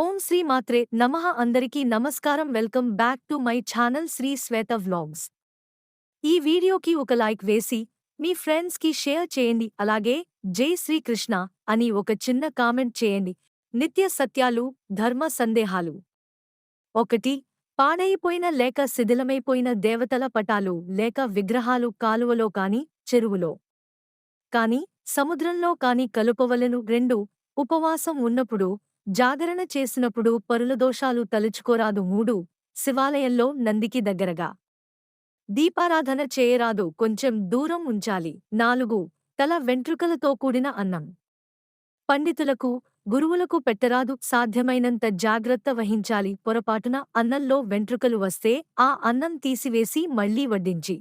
ఓం శ్రీ మాత్రే నమః. అందరికీ నమస్కారం. Welcome back to my channel Sri Shweta vlogs. ఈ వీడియోకి ఒక లైక్ వేసి మీ ఫ్రెండ్స్కి షేర్ చేయండి. అలాగే జై శ్రీకృష్ణ అని ఒక చిన్న కామెంట్ చేయండి. నిత్య సత్యాలు ధర్మ సందేహాలు. ఒకటి పాడైపోయిన లేక శిథిలమైపోయిన దేవతల పటాలు లేక విగ్రహాలు కాలువలో కాని చెరువులో కాని సముద్రంలో కాని కలుపవలను. రెండు ఉపవాసం ఉన్నప్పుడు జాగరణ చేసినప్పుడు పరుల దోషాలు తలుచుకోరాదు మూడు శివాలయంలో నందికి దగ్గరగా. దీపారాధన చేయరాదు కొంచెం దూరం ఉంచాలి. నాలుగు తల వెంట్రుకలతో కూడిన అన్నం. పండితులకు గురువులకు పెట్టరాదు సాధ్యమైనంత జాగ్రత్త వహించాలి. పొరపాటున అన్నంలో వెంట్రుకలు వస్తే ఆ అన్నం తీసివేసి మళ్ళీ వడ్డించి.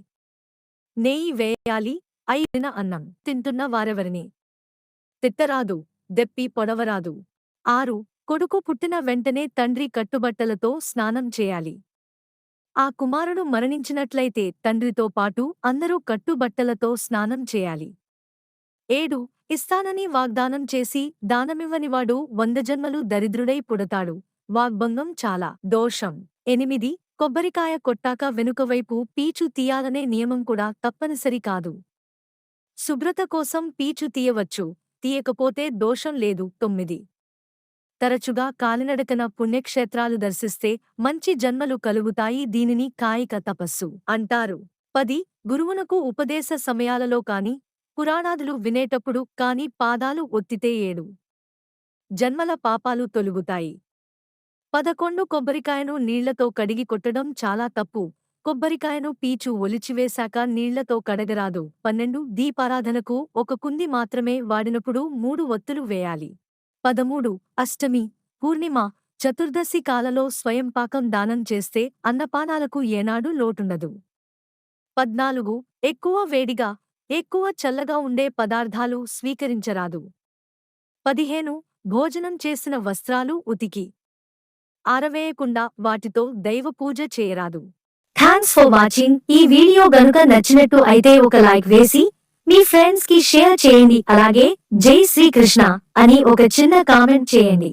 నెయ్యి వేయాలి అయిన అన్నం. తింటున్న వారెవరిని? తిట్టరాదు దెప్పి పొడవరాదు. ఆరు కొడుకు పుట్టిన వెంటనే తండ్రి కట్టుబట్టలతో స్నానం చేయాలి. ఆ కుమారుడు మరణించినట్లయితే తండ్రితో పాటు అందరూ కట్టుబట్టలతో స్నానం చేయాలి. ఏడు ఇస్తానని వాగ్దానం చేసి దానమివ్వనివాడు వంద జన్మలు దరిద్రుడై పుడతాడు. వాగ్భంగం చాలా. దోషం. ఎనిమిది కొబ్బరికాయ కొట్టాక వెనుకవైపు పీచు తీయాలనే నియమం కూడా తప్పనిసరి కాదు. శుభ్రత కోసం పీచు తీయవచ్చు. తీయకపోతే దోషం లేదు. తొమ్మిది తరచుగా కాలినడకన పుణ్యక్షేత్రాలు దర్శిస్తే మంచి జన్మలు కలుగుతాయి దీనిని కాయిక తపస్సు అంటారు. పది గురువునకు ఉపదేశ సమయాలలో కాని పురాణాదులు వినేటప్పుడు కాని పాదాలు ఒత్తితే ఏడు. జన్మల పాపాలు తొలుగుతాయి. పదకొండు కొబ్బరికాయను నీళ్ళతో కడిగి కొట్టడం చాలా తప్పు. కొబ్బరికాయను పీచు ఒలిచివేశాక నీళ్ళతో కడగరాదు. పన్నెండు దీపారాధనకు ఒక కుంది మాత్రమే వాడినప్పుడు మూడు ఒత్తులు వేయాలి. పదమూడు అష్టమి పూర్ణిమ చతుర్దశి కాలలో స్వయంపాకం దానం చేస్తే అన్నపానాలకు ఏనాడు లోటుండదు. పద్నాలుగు ఎక్కువ వేడిగా ఎక్కువ చల్లగా ఉండే పదార్థాలు స్వీకరించరాదు. పదిహేను భోజనం చేసిన వస్త్రాలు ఉతికి. ఆరవేయకుండా వాటితో దైవ పూజ చేయరాదు. థ్యాంక్స్ ఫర్ వాచింగ్ ఈ వీడియో గనుక నచ్చినట్టు అయితే ఒక లైక్ వేసి మీ ఫ్రెండ్స్కి షేర్ చేయండి. అలాగే జై శ్రీకృష్ణ అని ఒక చిన్న కామెంట్ చేయండి.